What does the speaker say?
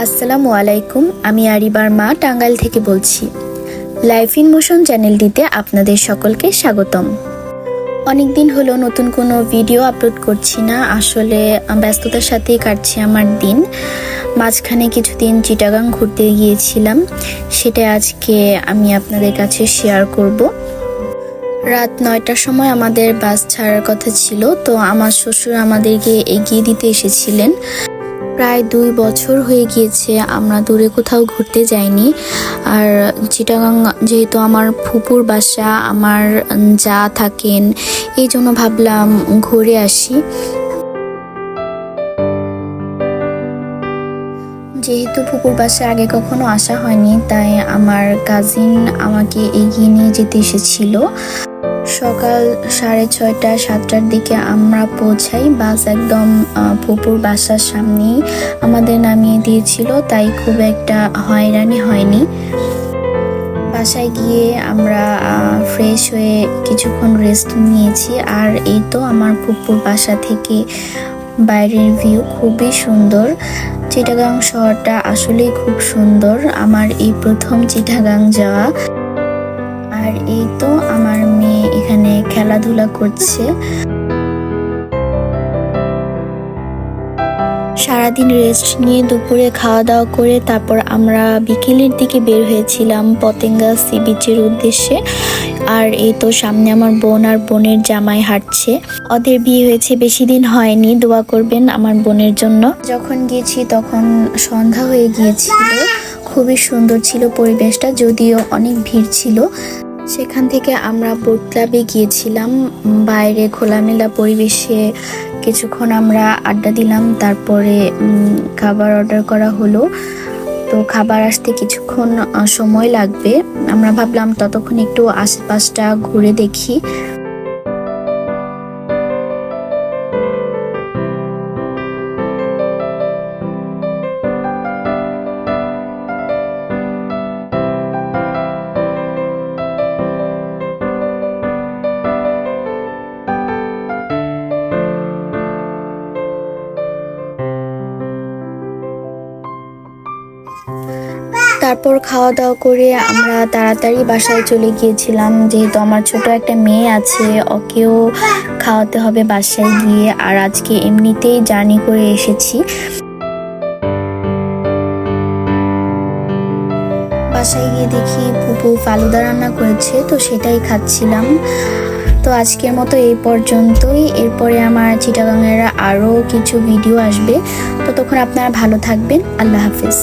আসসালামু আলাইকুম, আমি আরিবার মা টাঙ্গাইল থেকে বলছি। লাইফ ইন মোশন চ্যানেলটিতে আপনাদের সকলকে স্বাগতম। অনেক দিন হলো নতুন কোনো ভিডিও আপলোড করছি না, আসলে ব্যস্ততার সাথেই কাটছে আমার দিন। মাঝখানে কিছুদিন চিটাগাং ঘুরতে গিয়েছিলাম, সেটা আজকে আমি আপনাদের কাছে শেয়ার করব। রাত নয়টার সময় আমাদের বাস ছাড়ার কথা ছিল, তো আমার শ্বশুর আমাদেরকে এগিয়ে দিতে এসেছিলেন। প্রায় দুই বছর হয়ে গিয়েছে, আমরা দূরে কোথাও ঘুরতে যাইনি। আর চিটাগাং যেহেতু আমার ফুপুর বাসা, আমার যা থাকেন, এই জন্য ভাবলাম ঘুরে আসি। যেহেতু ফুপুর বাসায় আগে কখনো আসা হয়নি, তাই আমার কাজিন আমাকে এগিয়ে নিয়ে যেতে এসেছিল। সকাল সাড়ে ছয়টা, সাতটার দিকে আমরা পৌঁছাই। বাস একদম ফুপুর বাসার সামনেই আমাদের নামিয়ে দিয়েছিল, তাই খুব একটা হয়রানি হয়নি। বাসায় গিয়ে আমরা ফ্রেশ হয়ে কিছুক্ষণ রেস্ট নিয়েছি। আর এই তো আমার ফুপুর বাসা থেকে বাইরের ভিউ খুবই সুন্দর। চিটাগাং শহরটা আসলেই খুব সুন্দর। আমার এই প্রথম চিটাগাং যাওয়া। আর এই তো আমার এখানে খেলাধুলা করছে। সারাদিন রেস্ট নিয়ে দুপুরে খাওয়া দাওয়া করে তারপর আমরা বিকেলের দিকে বের হয়েছিলাম পতেঙ্গা সি বিচের উদ্দেশ্যে। আর এই তো সামনে আমার বোন আর বোনের জামাই হাঁটছে। ওদের বিয়ে হয়েছে, বেশি দিন হয়নি, দোয়া করবেন আমার বোনের জন্য। যখন গিয়েছি তখন সন্ধ্যা হয়ে গিয়েছিল। খুবই সুন্দর ছিল পরিবেশটা, যদিও অনেক ভিড় ছিল। সেখান থেকে আমরা বোট ক্লাবে গিয়েছিলাম। বাইরে খোলামেলা পরিবেশে কিছুক্ষণ আমরা আড্ডা দিলাম, তারপরে খাবার অর্ডার করা হলো। তো খাবার আসতে কিছুক্ষণ সময় লাগবে। আমরা ভাবলাম ততক্ষণ একটু আশেপাশটা ঘুরে দেখি। তারপর খাওয়া দাওয়া করে আমরা তাড়াতাড়ি বাসায় চলে গিয়েছিলাম। যেহেতু আমার ছোট একটা মেয়ে আছে, ওকেও খাওয়াতে হবে বাসায় গিয়ে। আর আজকে এমনিতেই জার্নি করে এসেছি। বাসায় গিয়ে দেখি পুপু ফালুদা রান্না করেছে, তো সেটাই খাচ্ছিলাম। তো আজকের মতো এই পর্যন্তই। এরপরে আমার চিটাগাংয়ের আরও কিছু ভিডিও আসবে। ততক্ষণ আপনারা ভালো থাকবেন। আল্লাহ হাফিজ।